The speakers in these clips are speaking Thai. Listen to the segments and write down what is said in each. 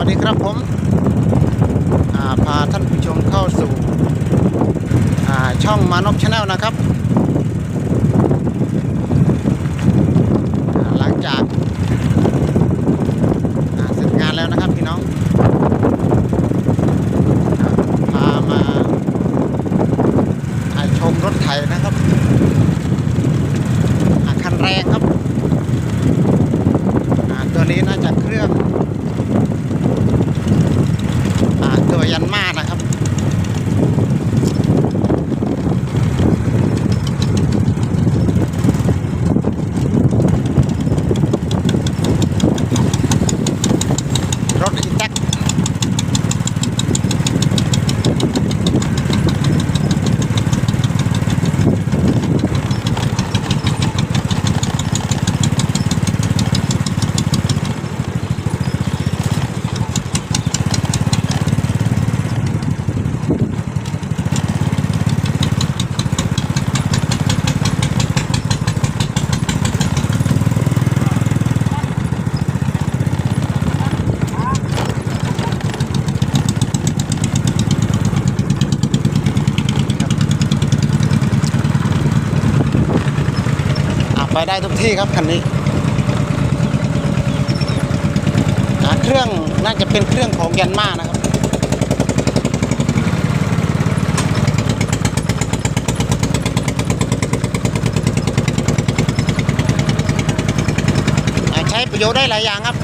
วัสดีครับผมาพาท่านผู้ชมเข้าสู่ช่องมานพชาแนลนะครับ หลังจากาเสร็จงานแล้วนะครับพี่น้องพามาาชมรถไถนะครับคันแรงครับตัวนี้น่าจะเครื่อง อ่าตัวยันมา ไปได้ทุกที่ครับคันนี้อะเครื่องน่าจะเป็นเครื่องของยันมานะครับ ใช้ประโยชน์ได้หลายอย่างครับ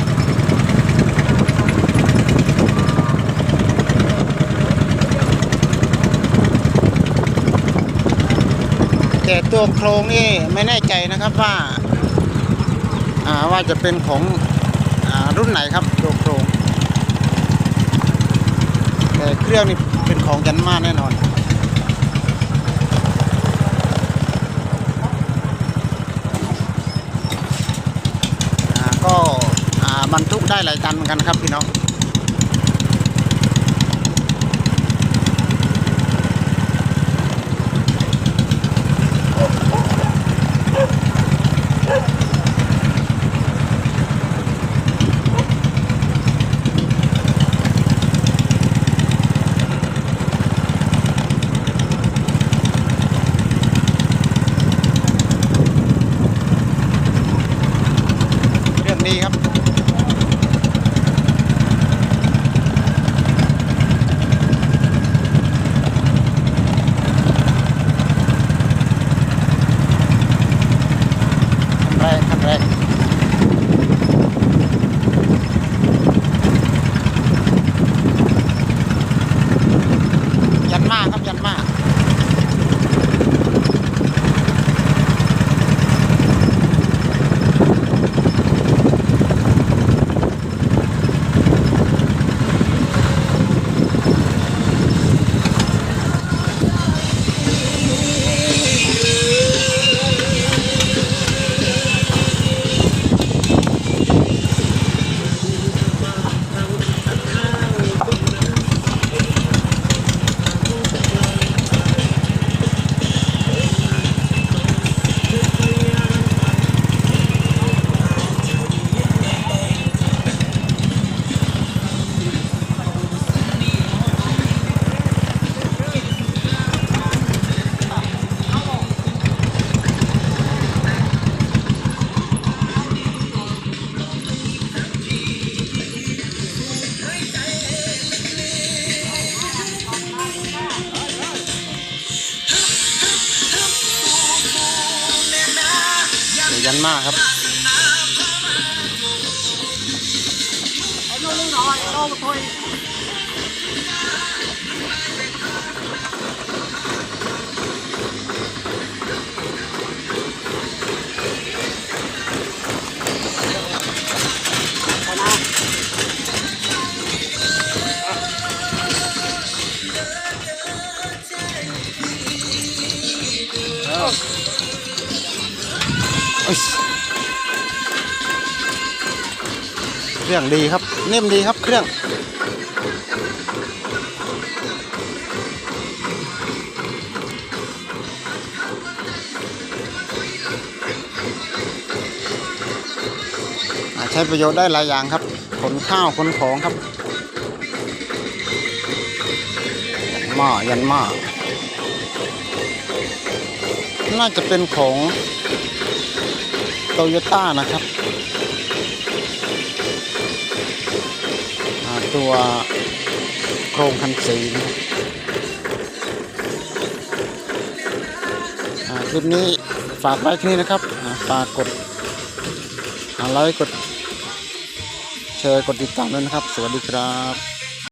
แต่ตัวโครงนี่ไม่แน่ใจนะครับว่าว่าจะเป็นของอรุ่นไหนครับตัวโครง แต่เครื่องนี่เป็นของยันมาแน่นอนอก็บรรทุกได้หลายตันเหมือนกันครับพี่น้อง ครับ ยันมากครับไอ้นู่นนี่หน่อยโตมาคุย เครื่องดีครับเนิ่มดีครับเครื่องใช้ประโยชน์ได้หลายอย่างครับ ขนข้าวขนของครับหม้อยันหม้อน่าจะเป็นของ โตโยต้านะครับ ตัวโครงคันสีนะครับคลิปนี้ฝากไว้แค่นี้นะครับฝากกดไลค์กดแชร์กดติดตามด้วยนะครับ สวัสดีครับ